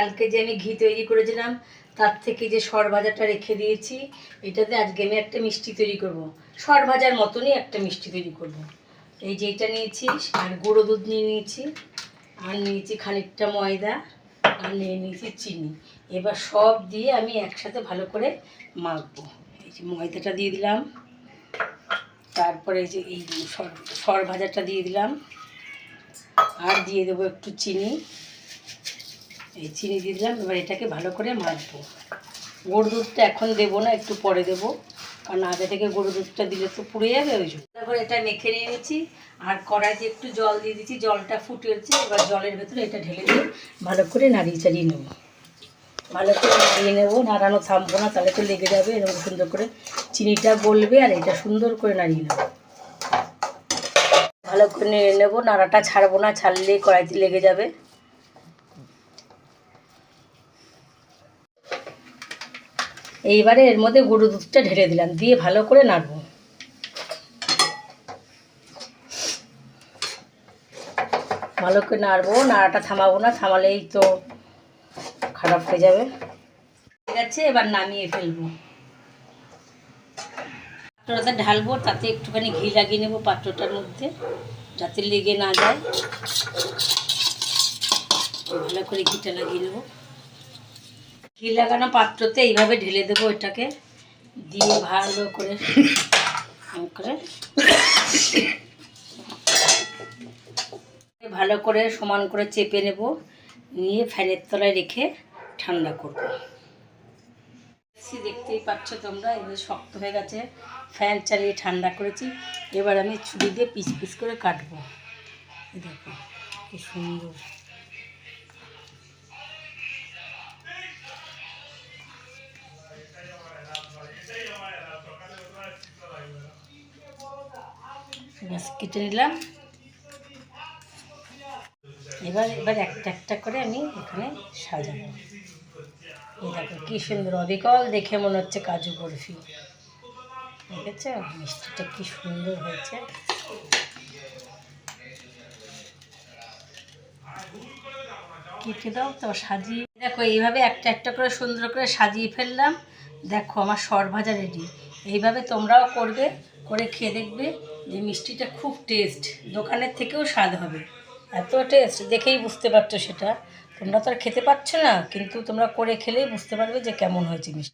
কালকে যে আমি ঘি তৈরি করেছিলাম, তার থেকে যে সর ভাজাটা রেখে দিয়েছি, এটাতে আজকে আমি একটা মিষ্টি তৈরি করব। সর ভাজার মতনই একটা মিষ্টি তৈরি করব। এই যে এটা নিয়েছি, আর গুঁড়ো দুধ নিয়ে নিয়েছি, আর নিয়েছি খানিকটা ময়দা, আর নিয়ে নিয়েছি চিনি এবার সব দিয়ে আমি একসাথে ভালো করে মাখবো এই যে ময়দাটা দিয়ে দিলাম, তারপরে যে এই সর সর ভাজাটা দিয়ে দিলাম, আর দিয়ে দেবো একটু চিনি এই চিনি দিয়ে দিলাম, এবার এটাকে ভালো করে মাখবো। গুঁড়ো দুধটা এখন দেবো না, একটু পরে দেবো। কারণ আগে থেকে গুঁড়ো দুধটা দিলে তো পুড়ে যাবে ওই জন্য। তারপর এটা মেখে নিয়ে নিয়েছি আর কড়াইতে একটু জল দিয়ে দিচ্ছি, জলটা ফুটেছে এবার জলের ভেতরে এটা ঢেলে দিয়ে ভালো করে নাড়িয়ে চাড়িয়ে নেব। ভালো করে নাড়িয়ে নেব, নাড়ানো থামবো না, তাহলে তো লেগে যাবে, এরকম সুন্দর করে চিনিটা গলবে আর এটা সুন্দর করে নাড়িয়ে নেব। ভালো করে নেড়ে নেব, নাড়াটা ছাড়বো না ছাড়লে কড়াইতে লেগে যাবে। এইবারে এর মধ্যে গরু দুধটা ঢেলে দিলাম, দিয়ে ভালো করে নাড়বো। ভালো করে নাড়বো, নাড়াটা থামাবো না, থামালেই তো খারাপ হয়ে যাবে। ঠিক আছে এবার নামিয়ে ফেলব। পাত্রটা ঢালবো, তাতে একটুখানি ঘি লাগিয়ে নেব পাত্রটার মধ্যে, যাতে লেগে না যায়। ভালো করে ঘিটা লাগিয়ে নেব। ঘি লাগানো পাত্রতে এইভাবে ঢেলে দেবো এটাকে। দিয়ে ভালো করে করে ভালো করে সমান করে চেপে নেব। নিয়ে ফ্যানের তলায় রেখে ঠান্ডা করব। দেখতেই পাচ্ছ তোমরা এগুলো শক্ত হয়ে গেছে। ফ্যান চালিয়ে ঠান্ডা করেছি। এবার আমি ছুরি দিয়ে পিস পিস করে কাটবো। দেখো, কি সুন্দর। কেটে নিলাম। এবার এবার একটা একটা করে আমি এখানে সাজাবো। এই দেখো, কি সুন্দর অবিকল দেখে মনে হচ্ছে কাজু বরফি। ঠিক আছে মিষ্টিটা কি সুন্দর হয়েছে। কেটে দাও তো, সাজিয়ে। দেখো, এইভাবে একটা একটা করে সুন্দর করে সাজিয়ে ফেললাম। দেখো, আমার সর ভাজা রেডি। এইভাবে তোমরাও করবে, করে খেয়ে দেখবে। যে মিষ্টিটা খুব টেস্ট দোকানের থেকেও স্বাদ হবে। এত টেস্ট দেখেই বুঝতে পারছ সেটা। তোমরা তো আর খেতে পারছ না, কিন্তু তোমরা করে খেলেই বুঝতে পারবে যে কেমন হয়েছে মিষ্টি।